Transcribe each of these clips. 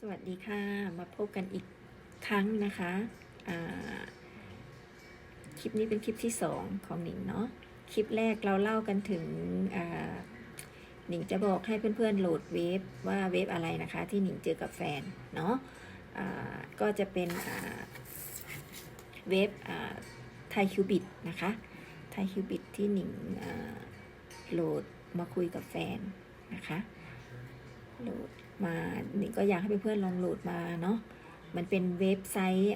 สวัสดีค่ะ มาพบกันอีกครั้งนะคะคลิปนี้เป็นคลิปที่สองของหนิงเนาะคลิปแรกเราเล่ากันถึงหนิงจะบอกให้เพื่อนๆโหลดเว็บว่าเว็บอะไรนะคะ ที่หนิงเจอกับแฟนเนาะก็จะเป็นเว็บไทยคิวบิดนะคะไทยคิวบิดที่หนิงโหลดมาคุยกับแฟนนะคะโหลด มาหนิงก็อยากให้เพื่อนๆลองโหลดมาเนาะมันเป็นเว็บไซต์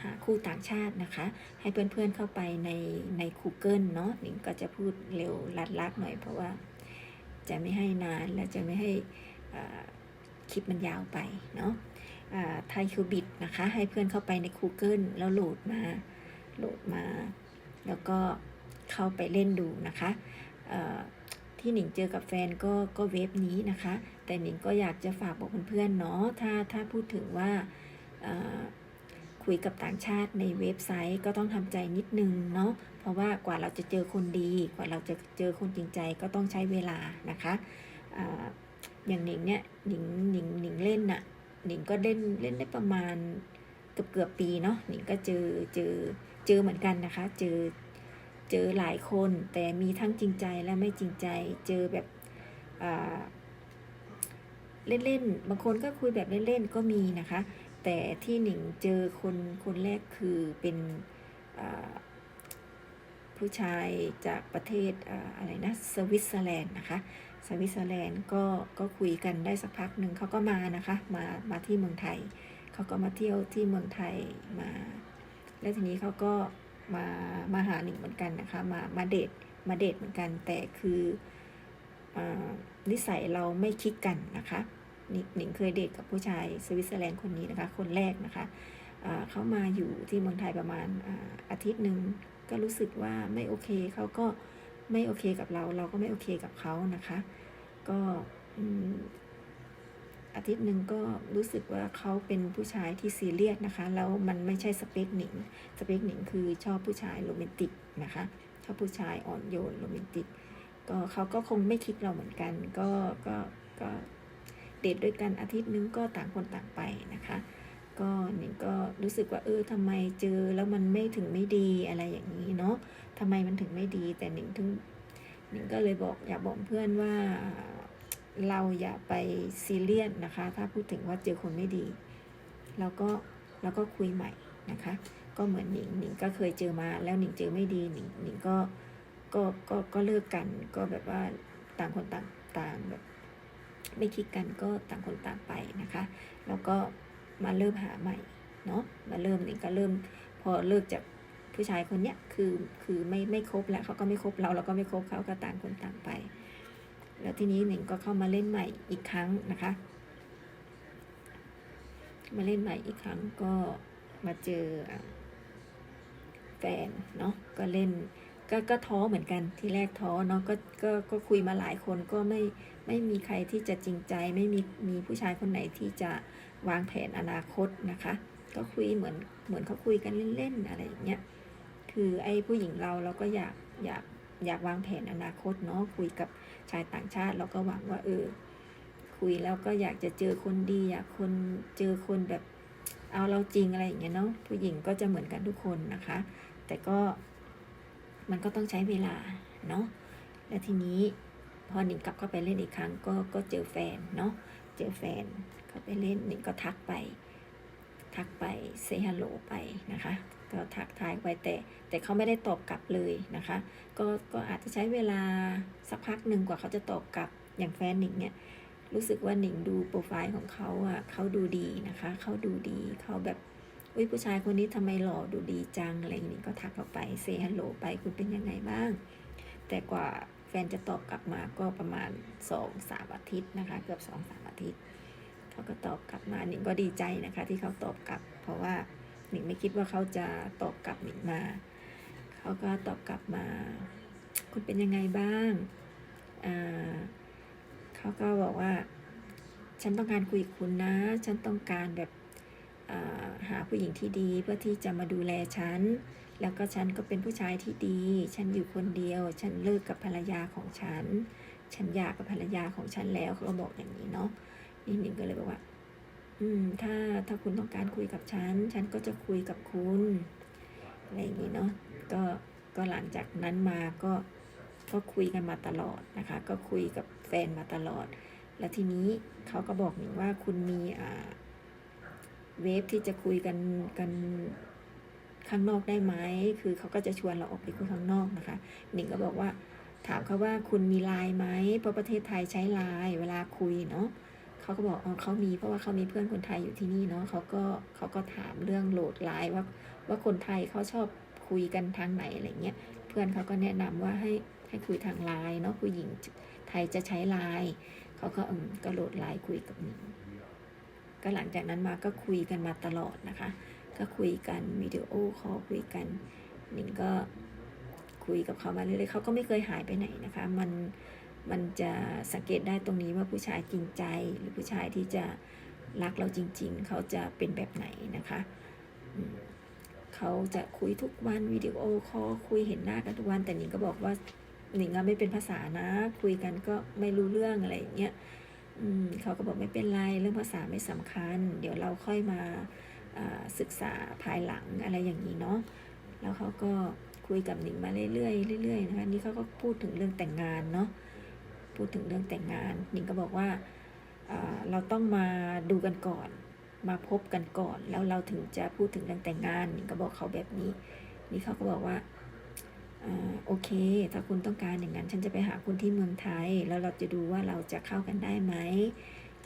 หาคู่ต่างชาตินะคะ ให้เพื่อนๆเข้าไปในใน Google เนาะหนิงก็จะพูดเร็วลัดๆหน่อยเพราะว่าจะไม่ให้นานและจะไม่ให้คลิปมันยาวไปเนาะไทยคิวบิดนะคะ ให้เพื่อนเข้าไปใน Google แล้วโหลดมาโหลดมา แล้วก็เข้าไปเล่นดูนะคะ ที่หนิงเจอกับแฟนก็ก็เว็บนี้นะคะ แต่หนิงก็อยากจะฝากบอกเพื่อนๆเนาะถ้าถ้าพูดถึงว่าคุยกับต่างชาติในเว็บไซต์ก็ต้องทำใจนิดนึงเนาะเพราะว่ากว่าเราจะเจอคนดี กว่าเราจะเจอคนจริงใจก็ต้องใช้เวลานะคะออย่างหนิงเนี่ยหนิงหนิงหนิงเล่นน่ะหนิงก็เล่นเล่นได้ประมาณเกือบเกือบปีเนาะหนิงก็เจอเจอเจอเหมือนกันนะคะ เจอ เจอหลายคน แต่มีทั้งจริงใจและไม่จริงใจ เจอแบบเล่นๆ บางคนก็คุยแบบเล่นๆ ก็มีนะคะ แต่ที่หนิงเจอคนคนแรกคือเป็นผู้ชายจากประเทศออะไรนะสวิตเซอร์แลนด์นะคะสวิตเซอร์แลนด์ก็ก็คุยกันได้สักพักหนึ่งเขาก็มานะคะมามาที่เมืองไทย เขาก็มาเที่ยวที่เมืองไทยมา แล้วทีนี้เขาก็ มามาหาหนิงเหมือนกันนะคะ มามาเดทมาเดทเหมือนกัน แต่คืออนิสัยเราไม่คิดกันนะคะหนิงเคยเดทกับผู้ชายสวิตเซอร์แลนด์คนนี้นะคะ คนแรกนะคะเขามาอยู่ที่เมืองไทยประมาณออาทิตย์หนึ่งก็รู้สึกว่าไม่โอเคเขาก็ไม่โอเคกับเรา เราก็ไม่โอเคกับเขานะคะ ก็ อาทิตย์หนึ่งก็รู้สึกว่าเขาเป็นผู้ชายที่ซีเรียสนะคะ แล้วมันไม่ใช่สเปคหนิง สเปคหนิงคือชอบผู้ชายโรแมนติกนะคะชอบผู้ชายอ่อนโยนโรแมนติก ก็เขาก็คงไม่คิดเราเหมือนกัน ก็ก็ก็เดทด้วยกันอาทิตย์นึงก็ต่างคนต่างไปนะคะ ก็หนิงก็รู้สึกว่าเออทำไมเจอแล้วมันไม่ถึงไม่ดีอะไรอย่างนี้เนาะทำไมมันถึงไม่ดีแต่หนิงถึงหนิงก็เลยบอกอยากบอกเพื่อนว่า เราอย่าไปซีเรียสนะคะ ถ้าพูดถึงว่าเจอคนไม่ดีเราก็เราก็คุยใหม่นะคะ ก็เหมือนหนิงหนิงก็เคยเจอมาแล้วหนิงเจอไม่ดีหนิงหนิงก็ก็ก็ก็เลิกกันก็แบบว่าต่างคนต่างต่างแบบไม่คิดกันก็ต่างคนต่างไปนะคะ แล้วก็มาเริ่มหาใหม่เนาะมาเริ่มหนิงก็เริ่มพอเลิกจากผู้ชายคนเนี้ยคือคือไม่ไม่คบแล้วเขาก็ไม่คบเราเราก็ไม่คบเขาก็ต่างคนต่างไป แล้วทีนี้หนิงก็เข้ามาเล่นใหม่อีกครั้งนะคะ มาเล่นใหม่อีกครั้งก็มาเจอแฟนเนาะก็เล่นก็ก็ท้อเหมือนกันที่แรกท้อเนาะก็ก็ก็คุยมาหลายคนก็ไม่ไม่มีใครที่จะจริงใจ ไม่มีมีผู้ชายคนไหนที่จะวางแผนอนาคตนะคะ ก็คุยเหมือนเหมือนเขาคุยกันเล่นๆอะไรอย่างเงี้ยคือไอ้ผู้หญิงเราเราก็อยากอยาก อยากวางแผนอนาคตเนาะคุยกับชายต่างชาติเราก็หวังว่าเออ คุยแล้วก็อยากจะเจอคนดีอยากคนเจอคนแบบเอาเราจริงอะไรอย่างเงี้ยเนาะผู้หญิงก็จะเหมือนกันทุกคนนะคะ แต่ก็มันก็ต้องใช้เวลาเนาะและทีนี้พอหนิงกลับเข้าไปเล่นอีกครั้งก็ก็เจอแฟนเนาะเจอแฟนเข้าไปเล่นหนิงก็ทักไป ทักไปเซฮัลโหลไปนะคะ ก็ทักทายไปแต่แต่เขาไม่ได้ตอบกลับเลยนะคะ ก็ก็อาจจะใช้เวลาสักพักหนึ่งกว่าเขาจะตอบกลับอย่างแฟนหนิงเนี่ยรู้สึกว่าหนิงดูโปรไฟล์ของเขาอะเขาดูดีนะคะเขาดูดีเขาแบบอุ้ยผู้ชายคนนี้ทำไมหล่อดูดีจังอะไรอย่างนี้ก็ทักเข้าไปเซฮัลโหลไปคุณเป็นยังไงบ้าง แต่กว่าแฟนจะตอบกลับมาก็ประมาณสองสามอาทิตย์นะคะเกือบสองสามอาทิตย์เขาก็ตอบกลับมาหนิงก็ดีใจนะคะที่เขาตอบกลับ เพราะว่า นิงไม่คิดว่าเขาจะตอบกลับหนิงมา เขาก็ตอบกลับมา คุณเป็นยังไงบ้างเขาก็บอกว่า ฉันต้องการคุยกับคุณนะ ฉันต้องการแบบาหาผู้หญิงที่ดีเพื่อที่จะมาดูแลฉัน แล้วก็ฉันก็เป็นผู้ชายที่ดี ฉันอยู่คนเดียว ฉันเลิกกับภรรยาของฉัน ฉันหย่ากับภรรยาของฉันแล้วเขาบอกอย่างนี้เนาะนี่หนิงก็เลยบอกว่า อืม ถ้าถ้าคุณต้องการคุยกับฉัน ฉันก็จะคุยกับคุณ อะไรอย่างนี้เนาะ ก็ ก็หลังจากนั้นมาก็ ก็คุยกันมาตลอดนะคะ ก็คุยกับแฟนมาตลอด แล้วทีนี้เขาก็บอกหนิงว่าคุณมีอ่า เวฟที่จะคุยกันกันข้างนอกได้ไหม คือเขาก็จะชวนเราออกไปคุยข้างนอกนะคะ หนิงก็บอกว่า ถามเขาว่าคุณมีไลน์ไหมเพราะประเทศไทยใช้ไลน์เวลาคุยเนาะ เขาก็บอกอ๋อเขามีเพราะว่าเขามีเพื่อนคนไทยอยู่ที่นี่เนาะเขาก็เขาก็ถามเรื่องโหลดไลน์ว่าว่าคนไทยเขาชอบคุยกันทางไหนอะไรเงี้ยเพื่อนเขาก็แนะนำว่าให้ให้คุยทางไลน์เนาะผู้หญิงไทยจะใช้ไลน์เขาก็อืมก็โหลดไลน์คุยกับหนิงก็หลังจากนั้นมาก็คุยกันมาตลอดนะคะ ก็คุยกันวิดีโอคอลคุยกันหนิงก็คุยกับเขามาเรื่อยๆเขาก็ไม่เคยหายไปไหนนะคะ มัน มันจะสังเกตได้ตรงนี้ว่าผู้ชายจริงใจ หรือผู้ชายที่จะรักเราจริง ๆ เขาจะเป็นแบบไหนนะคะเขาจะคุยทุกวันวิดีโอคอลคุยเห็นหน้ากันทุกวัน แต่หนิงก็บอกว่าหนิงอะไม่เป็นภาษานะ คุยกันก็ไม่รู้เรื่องอะไรอย่างเงี้ยเขาก็บอกไม่เป็นไรเรื่องภาษาไม่สำคัญ เดี๋ยวเราค่อยมาอ่าศึกษาภายหลังอะไรอย่างนี้เนาะแล้วเขาก็คุยกับหนิงมาเรื่อยๆเรื่อยๆนะคะนี่เขาก็พูดถึงเรื่องแต่งงานเนาะ พูดถึงเรื่องแต่งงานหนิงก็บอกว่าเราต้องมาดูกันก่อน มาพบกันก่อน แล้วเราถึงจะพูดถึงเรื่องแต่งงานหนิงก็บอกเขาแบบนี้ นี่เขาก็บอกว่าอ่าโอเค ถ้าคุณต้องการอย่างนั้น ฉันจะไปหาคุณที่เมืองไทย แล้วเราจะดูว่าเราจะเข้ากันได้ไหม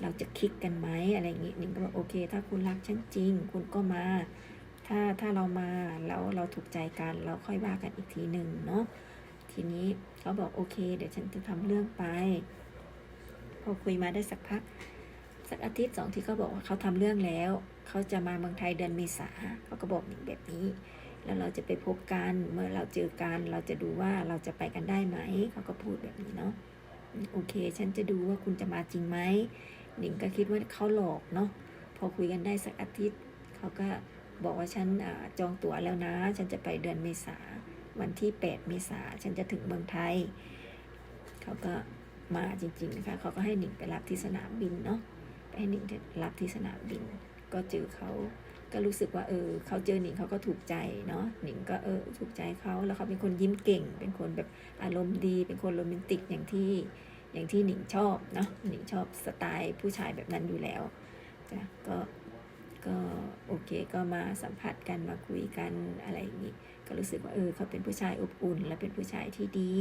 เราจะคลิกกันไหมอะไรอย่างนี้หนิงก็บอกโอเค ถ้าคุณรักฉันจริง คุณก็มา ถ้าถ้าเรามาแล้วเราถูกใจกันเราค่อยว่ากันอีกทีหนึ่งเนาะ ทีนี้เขาบอกโอเค เดี๋ยวฉันจะทำเรื่องไป พอคุยมาได้สักพัก สักอาทิตย์สองที่เขาบอกว่าเขาทำเรื่องแล้ว เขาจะมาเมืองไทยเดือนเมษาเขาก็บอกหนิงแบบนี้ แล้วเราจะไปพบกันเมื่อเราเจอกันเราจะดูว่าเราจะไปกันได้ไหมเขาก็พูดแบบนี้เนาะโอเค ฉันจะดูว่าคุณจะมาจริงไหมหนิงก็คิดว่าเขาหลอกเนาะพอคุยกันได้สักอาทิตย์เขาก็บอกว่าฉันจองตั๋วแล้วนะ ฉันจะไปเดือนเมษา วันที่ 8 เมษาฉันจะถึงเมืองไทย เขาก็มาจริงๆนะคะเขาก็ให้หนิงไปรับที่สนามบินเนาะไปให้หนิงรับที่สนามบิน ก็เจอเขาก็รู้สึกว่าเออเขาเจอหนิงเขาก็ถูกใจเนาะหนิงก็เออถูกใจเขาแล้วเขาเป็นคนยิ้มเก่ง เป็นคนแบบอารมณ์ดี เป็นคนโรแมนติกอย่างที่อย่างที่หนิงชอบเนาะหนิงชอบสไตล์ผู้ชายแบบนั้นอยู่แล้วจ้ะก็ ก็โอเคก็มาสัมผัสกันมาคุยกันอะไรอย่างนี้ ก็รู้สึกว่าเออเขาเป็นผู้ชายอบอุ่น และเป็นผู้ชายที่ดี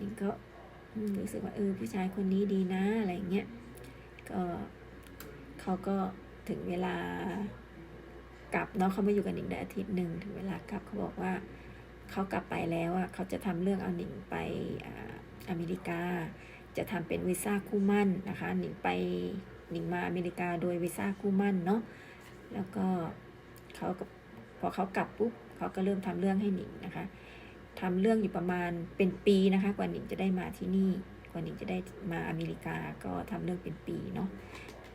นี่ก็รู้สึกว่าเออผู้ชายคนนี้ดีนะอะไรอย่างเงี้ยก็เขาก็ถึงเวลากลับเนาะเขาไมาอยู่กันอีกได้อาทิตย์หนึ่งถึงเวลากลับเขาบอกว่าเขากลับไปแล้วอะเขาจะทำเรื่องเอาหนิงไปออเมริกา จะทำเป็นวีซ่าคู่มั่นนะคะหนิงไป หนิงมาอเมริกาโดยวีซ่าคู่มั่นเนาะแล้วก็เขาก็พอเขากลับปุ๊บเขาก็เริ่มทำเรื่องให้หนิงนะคะทำเรื่องอยู่ประมาณเป็นปีนะคะ กว่าหนิงจะได้มาที่นี่ กว่าหนิงจะได้มาอเมริกาก็ทำเรื่องเป็นปีเนาะ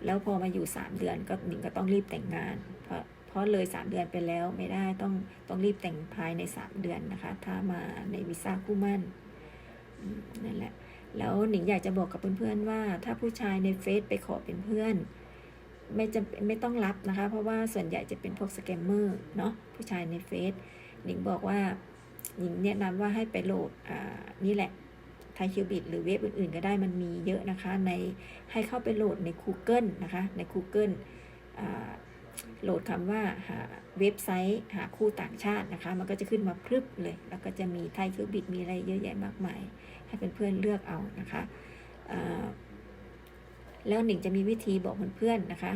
แล้วพอมาอยู่ 3 เดือนก็หนิงก็ต้องรีบแต่งงาน เพราะเพราะเลย 3 เดือนไปแล้วไม่ได้ต้องต้องรีบแต่งภายใน 3 เดือนนะคะ ถ้ามาในวีซ่าคู่มั่นนั่นแหละ แล้วหนิงอยากจะบอกกับเพื่อนๆว่า ถ้าผู้ชายในเฟซไปขอเป็นเพื่อน ไม่จำเป็นไม่ต้องรับนะคะ เพราะว่าส่วนใหญ่จะเป็นพวกสแกมเมอร์เนาะผู้ชายในเฟซหนิงบอกว่าหนิงแนะนำว่าให้ไปโหลดอ่านี่แหละไทยคิวบิดหรือเว็บอื่นๆ ก็ได้มันมีเยอะนะคะ ในให้เข้าไปโหลดใน Google นะคะ ใน Google อ่าโหลดคำว่าหาเว็บไซต์ หาคู่ต่างชาตินะคะ มันก็จะขึ้นมาพรึบเลย แล้วก็จะมีไทยคิวบิดมีอะไรเยอะแยะมากมาย ให้เพื่อนๆเลือกเอานะคะแล้วหนิงจะมีวิธีบอกเพื่อนๆนะคะ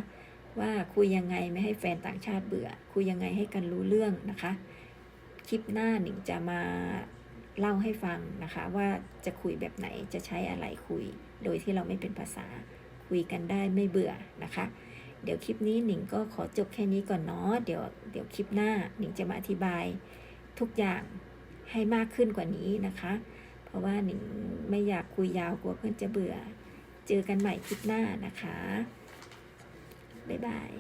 ว่าคุยยังไงไม่ให้แฟนต่างชาติเบื่อ คุยยังไงให้กันรู้เรื่องนะคะ คลิปหน้าหนิงจะมาเล่าให้ฟังนะคะ ว่าจะคุยแบบไหนจะใช้อะไรคุย โดยที่เราไม่เป็นภาษาคุยกันได้ไม่เบื่อนะคะ เดี๋ยวคลิปนี้หนิงก็ขอจบแค่นี้ก่อนเนาะเดี๋ยวเดี๋ยวคลิปหน้าหนิงจะมาอธิบายทุกอย่างให้มากขึ้นกว่านี้นะคะ ราะว่าหนิงไม่อยากคุยยาวกลัวเพื่อนจะเบื่อ เจอกันใหม่คลิปหน้านะคะ บ๊ายบาย